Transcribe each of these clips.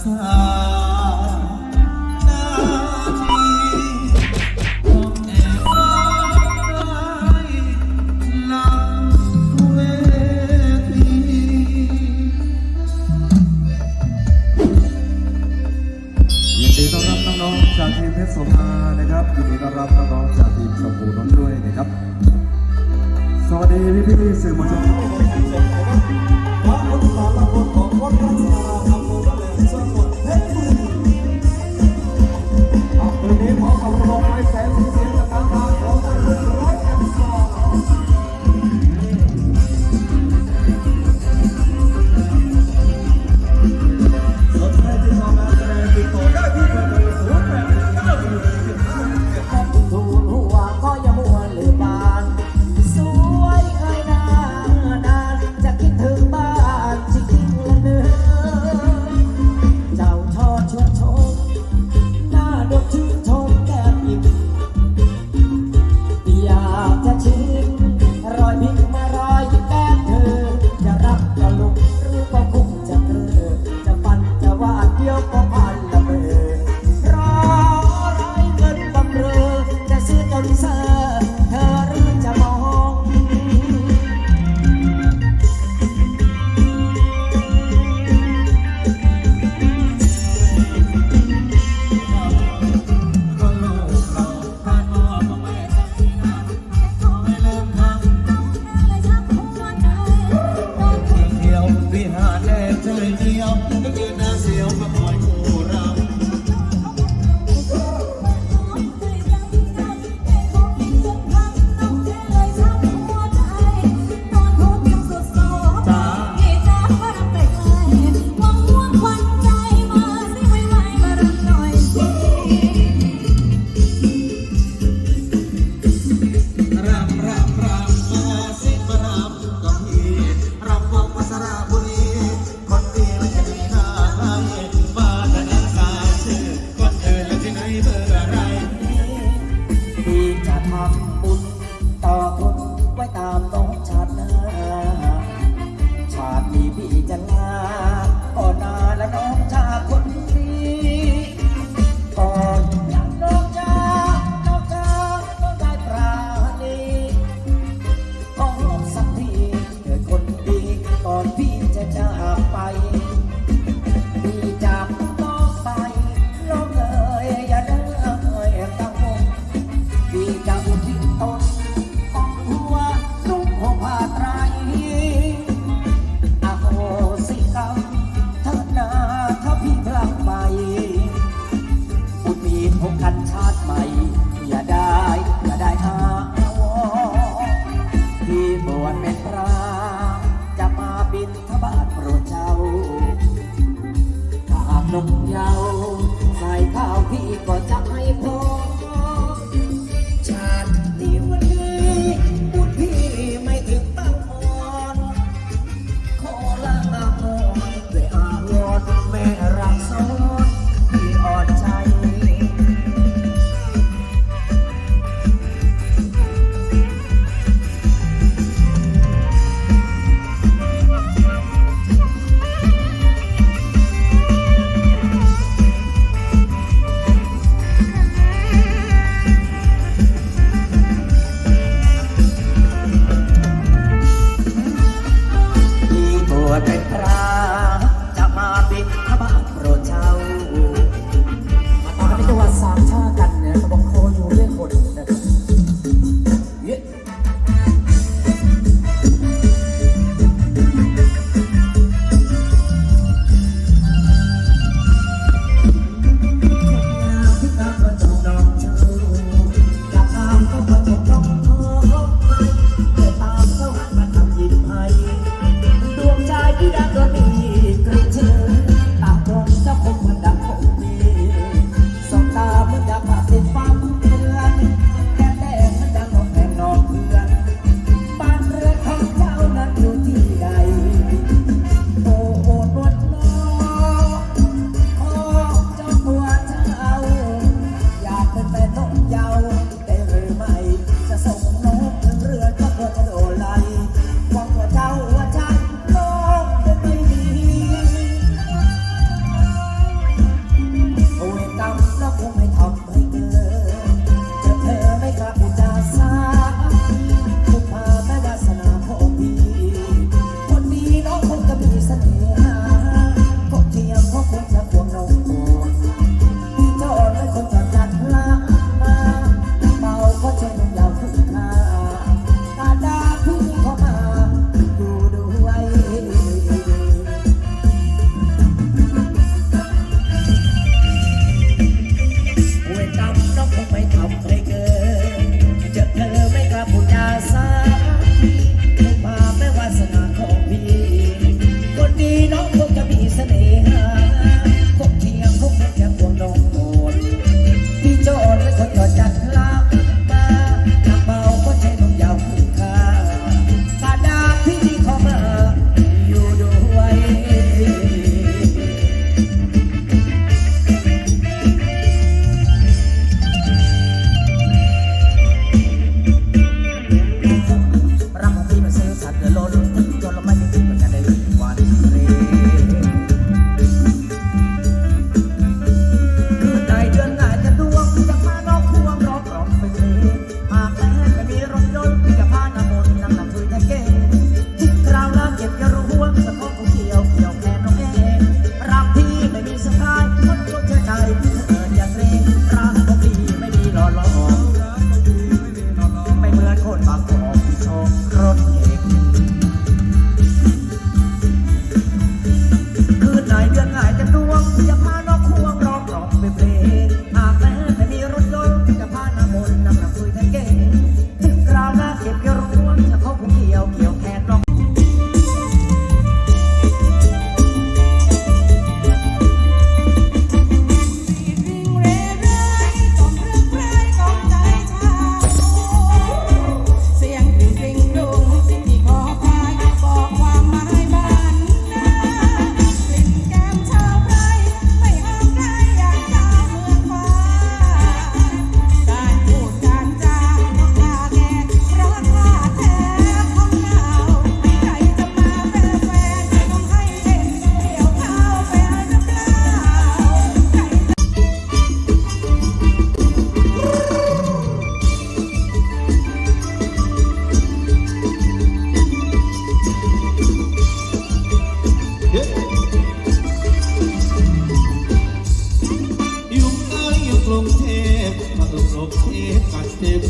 สาหยินดีต้อนรับน้องๆจากทีมเพชรโสภานะครับยินดีต้อนรับน้องๆจากทีมชมพูน้องด้วยนะครับ สวัสดีพี่ๆสื่อมวลชน Vamos, vamos, vamos, vamos. นกยาวสายข้าวพี่ก็จับ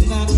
เ